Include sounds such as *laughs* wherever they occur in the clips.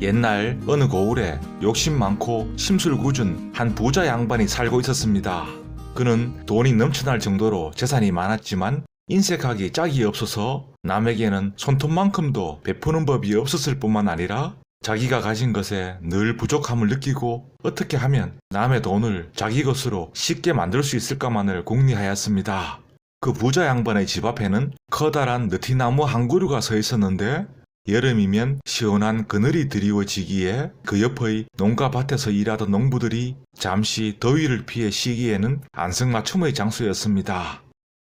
옛날 어느 고을에 욕심 많고 심술 굳은 한 부자 양반이 살고 있었습니다. 그는 돈이 넘쳐날 정도로 재산이 많았지만 인색하기 짝이 없어서 남에게는 손톱만큼도 베푸는 법이 없었을 뿐만 아니라 자기가 가진 것에 늘 부족함을 느끼고 어떻게 하면 남의 돈을 자기 것으로 쉽게 만들 수 있을까만을 궁리하였습니다. 그 부자 양반의 집 앞에는 커다란 느티나무 한 그루가 서 있었는데 여름이면 시원한 그늘이 드리워지기에 그 옆의 농가 밭에서 일하던 농부들이 잠시 더위를 피해 쉬기에는 안성맞춤의 장소였습니다.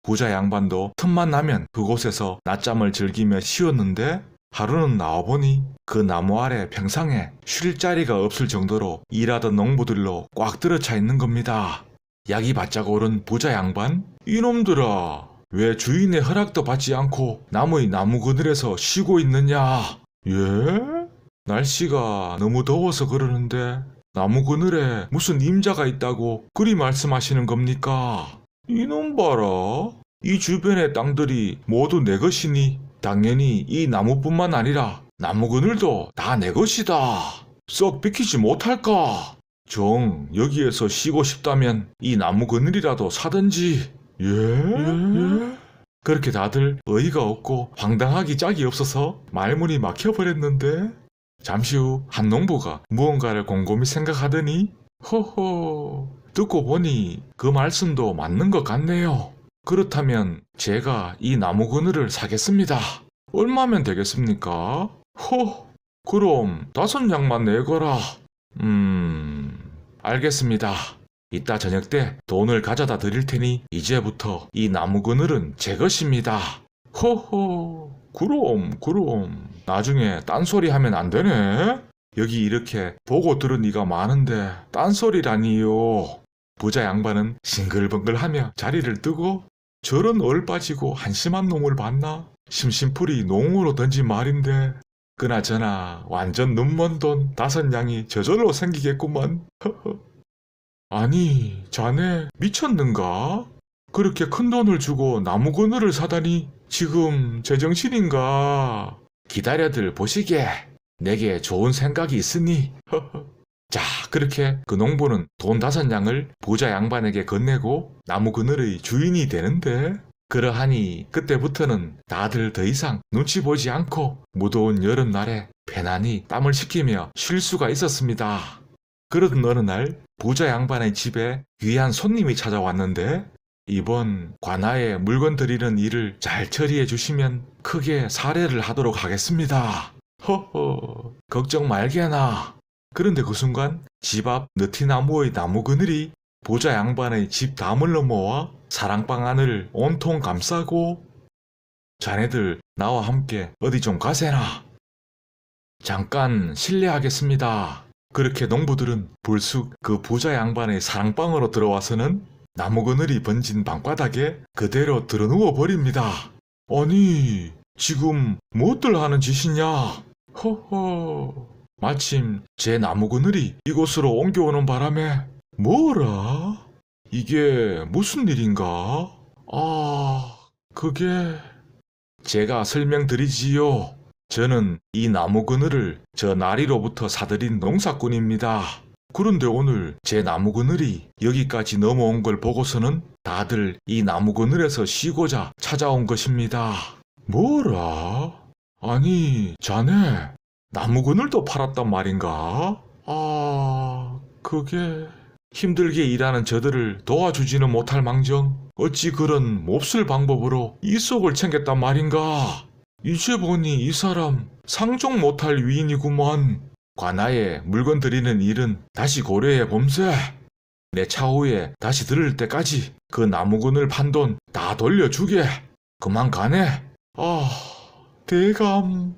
부자 양반도 틈만 나면 그곳에서 낮잠을 즐기며 쉬었는데 하루는 나와보니 그 나무 아래 평상에 쉴 자리가 없을 정도로 일하던 농부들로 꽉 들어차 있는 겁니다. 약이 바짝 오른 부자 양반? 이놈들아, 왜 주인의 허락도 받지 않고 나무의 나무 그늘에서 쉬고 있느냐? 예? 날씨가 너무 더워서 그러는데 나무 그늘에 무슨 임자가 있다고 그리 말씀하시는 겁니까? 이놈 봐라. 이 주변의 땅들이 모두 내 것이니 당연히 이 나무뿐만 아니라 나무 그늘도 다 내 것이다. 썩 비키지 못할까? 정, 여기에서 쉬고 싶다면 이 나무 그늘이라도 사든지. 예? 예? 그렇게 다들 어이가 없고 황당하기 짝이 없어서 말문이 막혀버렸는데 잠시 후 한 농부가 무언가를 곰곰이 생각하더니 허허 듣고 보니 그 말씀도 맞는 것 같네요. 그렇다면 제가 이 나무 그늘을 사겠습니다. 얼마면 되겠습니까? 허 그럼 다섯 양만 내거라. 음 알겠습니다. 이따 저녁 때 돈을 가져다 드릴 테니 이제부터 이 나무 그늘은 제 것입니다. 허허, 그럼, 그럼. 나중에 딴소리 하면 안 되네? 여기 이렇게 보고 들은 이가 많은데 딴소리라니요. 부자 양반은 싱글벙글하며 자리를 뜨고 저런 얼빠지고 한심한 놈을 봤나? 심심풀이 농으로 던진 말인데 그나저나 완전 눈먼 돈 다섯 양이 저절로 생기겠구만. 아니, 자네 미쳤는가? 그렇게 큰 돈을 주고 나무 그늘을 사다니 지금 제정신인가? 기다려들 보시게. 내게 좋은 생각이 있으니. *laughs* 자, 그렇게 그 농부는 돈 다섯 양을 부자 양반에게 건네고 나무 그늘의 주인이 되는데 그러하니 그때부터는 다들 더 이상 눈치 보지 않고 무더운 여름날에 편안히 땀을 식히며 쉴 수가 있었습니다. 그러던 어느 날 부자 양반의 집에 귀한 손님이 찾아왔는데 이번 관아에 물건 드리는 일을 잘 처리해 주시면 크게 사례를 하도록 하겠습니다. 허허, 걱정 말게나. 그런데 그 순간 집 앞 느티나무의 나무 그늘이 부자 양반의 집 담을 넘어와 사랑방 안을 온통 감싸고 자네들 나와 함께 어디 좀 가세나. 잠깐 실례하겠습니다. 그렇게 농부들은 불쑥 그 부자 양반의 사랑방으로 들어와서는 나무 그늘이 번진 방바닥에 그대로 드러누워 버립니다. 아니, 지금 무엇들 하는 짓이냐? 허허. 마침 제 나무 그늘이 이곳으로 옮겨오는 바람에 뭐라? 이게 무슨 일인가? 아, 그게 제가 설명드리지요. 저는 이 나무 그늘을 저 나리로부터 사들인 농사꾼입니다. 그런데 오늘 제 나무 그늘이 여기까지 넘어온 걸 보고서는 다들 이 나무 그늘에서 쉬고자 찾아온 것입니다. 뭐라? 아니, 자네, 나무 그늘도 팔았단 말인가? 아, 그게 힘들게 일하는 저들을 도와주지는 못할 망정 어찌 그런 몹쓸 방법으로 이 속을 챙겼단 말인가? 이제 보니 이 사람 상종 못할 위인이구먼. 관아에 물건 드리는 일은 다시 고려해 봄세. 내 차후에 다시 들을 때까지 그 나무근을 판 돈 다 돌려주게. 그만 가네. 아, 대감.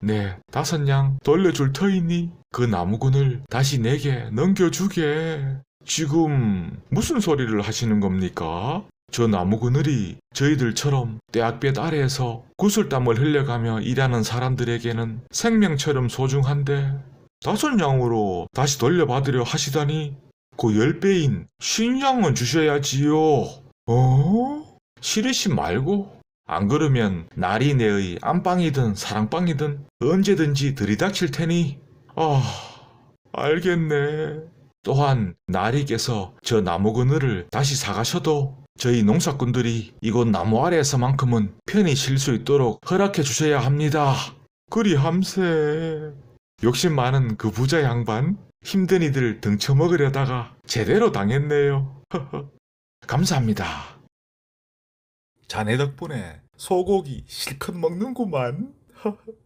네, 다섯 양 돌려줄 터이니 그 나무근을 다시 내게 넘겨주게. 지금 무슨 소리를 하시는 겁니까? 저 나무 그늘이 저희들처럼 떼약볕 아래에서 구슬땀을 흘려가며 일하는 사람들에게는 생명처럼 소중한데 다섯 양으로 다시 돌려받으려 하시다니 그 열 배인 쉰 양은 주셔야지요. 어? 싫으신 말고 안 그러면 날이 내의 안방이든 사랑방이든 언제든지 들이닥칠 테니. 아, 알겠네. 또한 나리께서 저 나무 그늘을 다시 사가셔도 저희 농사꾼들이 이곳 나무 아래에서만큼은 편히 쉴 수 있도록 허락해 주셔야 합니다. 그리 함세. 욕심 많은 그 부자 양반 힘든 이들 등쳐먹으려다가 제대로 당했네요. *laughs* 감사합니다. 자네 덕분에 소고기 실컷 먹는구만. *laughs*